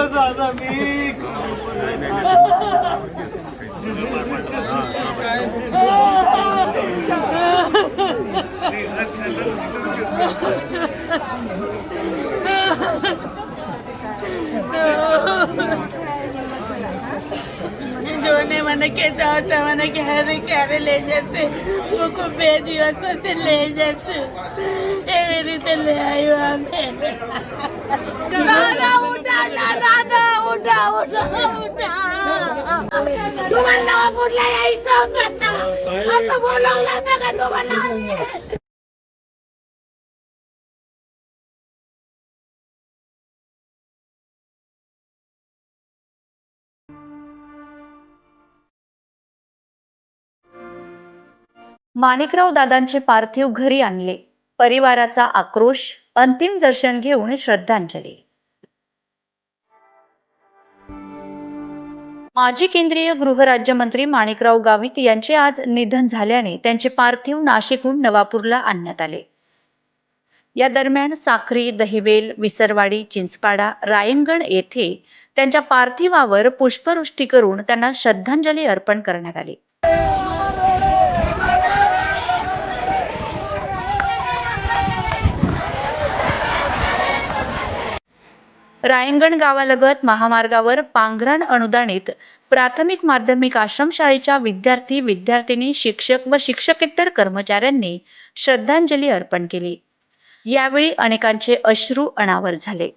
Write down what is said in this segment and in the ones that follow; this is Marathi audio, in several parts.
चुकलो दादा मी. जो ने मन के जाओ तो मन के हर कह ले जैसे वो को बे दिवस से ले जैसे। ये मेरी दादा उठा दादा उठा उठा उठा. तुम्हाला यायचं असं बोलवलं होतं का तुम्हाला? माणिकराव दादांचे पार्थिव घरी आणले. परिवाराचा आक्रोश अंतिम दर्शन घेऊन श्रद्धांजली. माजी केंद्रीय गृहराज्यमंत्री माणिकराव गावित यांचे आज निधन झाल्याने त्यांचे पार्थिव नाशिकहून नवापूरला आणण्यात आले. या दरम्यान साखरी दहिवेल विसरवाडी चिंचपाडा रायंगण येथे त्यांच्या पार्थिवावर पुष्पवृष्टी करून त्यांना श्रद्धांजली अर्पण करण्यात आली. रायंगण गावालगत महामार्गावर पांघरण अनुदानित प्राथमिक माध्यमिक आश्रमशाळेच्या विद्यार्थी विद्यार्थिनी शिक्षक व शिक्षकेतर कर्मचाऱ्यांनी श्रद्धांजली अर्पण केली. यावेळी अनेकांचे अश्रू अनावर झाले.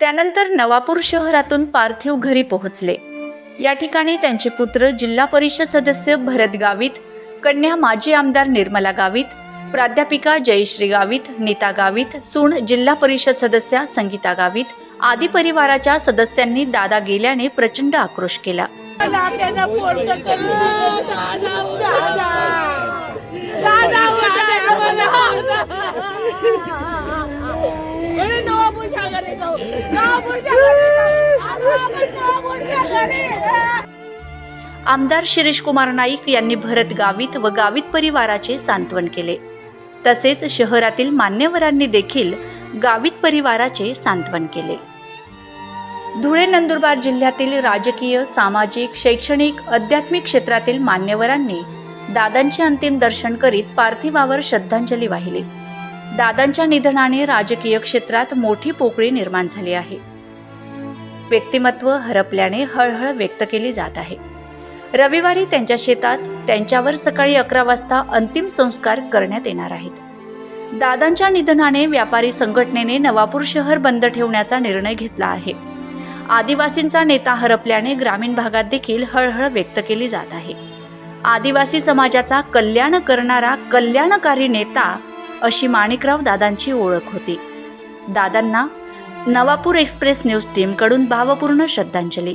त्यानंतर नवापूर शहरातून पार्थिव घरी पोहोचले. या ठिकाणी त्यांचे पुत्र जिल्हा परिषद सदस्य भरत गावित कन्या माजी आमदार निर्मला गावित प्राध्यापिका जयश्री गावित नीता गावित सूण जिल्हा परिषद सदस्या संगीता गावित आदी परिवाराच्या सदस्यांनी दादा गेल्याने प्रचंड आक्रोश केला. आमदार शिरीष कुमार नाईक यांनी भरत गावित व गावित परिवाराचे सांत्वन केले. तसेच शहरातील मान्यवरांनी देखील गावित परिवाराचे सांत्वन केले. धुळे नंदुरबार जिल्ह्यातील राजकीय सामाजिक शैक्षणिक आध्यात्मिक क्षेत्रातील मान्यवरांनी दादांचे अंतिम दर्शन करीत पार्थिवावर श्रद्धांजली वाहिली. दादांच्या निधनाने राजकीय क्षेत्रात मोठी पोकळी निर्माण झाली आहे. व्यक्तिमत्व हरपल्याने हळहळ व्यक्त केली जात आहे. रविवारी त्यांच्या शेतात त्यांच्यावर सकाळी अकरा वाजता अंतिम संस्कार करण्यात येणार आहेत. दादांच्या निधनाने व्यापारी संघटनेने नवापूर शहर बंद ठेवण्याचा निर्णय घेतला आहे. आदिवासींचा नेता हरपल्याने ग्रामीण भागात देखील हळहळ व्यक्त केली जात आहे. आदिवासी समाजाचा कल्याण करणारा कल्याणकारी नेता अशी माणिकराव दादांची ओळख होती. दादांना नवापूर एक्सप्रेस न्यूज टीमकडून भावपूर्ण श्रद्धांजली.